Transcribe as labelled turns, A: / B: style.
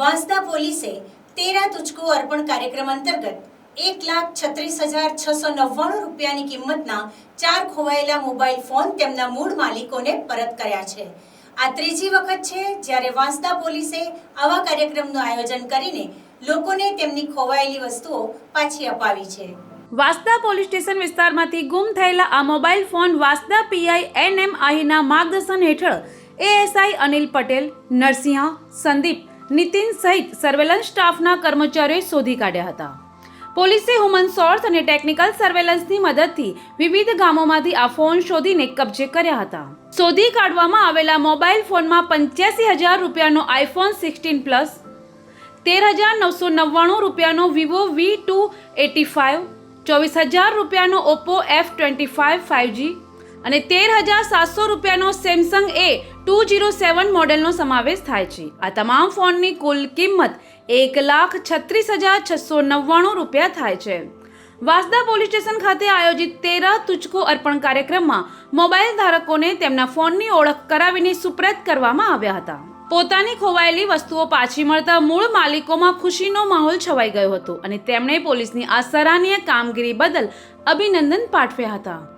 A: વાંસદા પોલીસે તેરા તુચકો અર્પણ કાર્યક્રમ અંતર્ગત એક લાખ છત્રીસ હજાર છસો નવ્વાણું રૂપિયાની કિંમતના ચાર ખોવાયેલા મોબાઈલ ફોન તેમના મૂળ માલિકોને પરત કર્યા છે. આ ત્રીજી વખત છે જ્યારે વાંસદા પોલીસે આવા કાર્યક્રમનું આયોજન કરીને લોકોને તેમની ખોવાયેલી વસ્તુઓ પાછી અપાવી છે.
B: વાંસદા પોલીસ સ્ટેશન વિસ્તારમાંથી ગુમ થયેલા આ mobile phone Vansda PI N M આહીના માર્ગદર્શન હેઠળ એએસઆઈ અનિલ પટેલ, નરસિંહ, સંદીપ નીતિન સહિત સર્વેલન્સ સ્ટાફના કર્મચારીઓએ શોધી કાઢ્યા હતા. પોલીસે હ્યુમન સોર્સ અને ટેકનિકલ સર્વેલન્સની મદદથી વિવિધ ગામોમાંથી આ ફોન શોધીને કબજે કર્યા હતા. શોધી કાઢવામાં આવેલા મોબાઈલ ફોનમાં પંચ્યાસી હજાર રૂપિયાનો આઈફોન સિક્સટીન પ્લસ તેર હજાર નવસો નવ્વાણું રૂપિયાનો Vivo V two eighty five ચોવીસ હજાર રૂપિયાનો Oppo F twenty five five G અને તેર હજાર સાતસો રૂપિયાનો Samsung A two zero seven મોડેલનો સમાવેશ થાય છે. આ તમામ ફોનની કુલ કિંમત એક લાખ છત્રીસ હજાર છસો નવ્વાણું રૂપિયા થાય છે. વાસદા પોલીસ સ્ટેશન ખાતે આયોજિત તેરા તુચકો અર્પણ કાર્યક્રમમાં મોબાઈલ ધારકોને તેમના ફોનની ઓળખ કરાવીને સુપ્રત કરવામાં આવ્યા હતા. પોતાની ખોવાયેલી વસ્તુઓ પાછી મળતા મૂળ માલિકોમાં ખુશીનો માહોલ છવાઈ ગયો હતો અને તેમણે પોલીસની આ સરાહનીય કામગીરી બદલ અભિનંદન પાઠવ્યા હતા.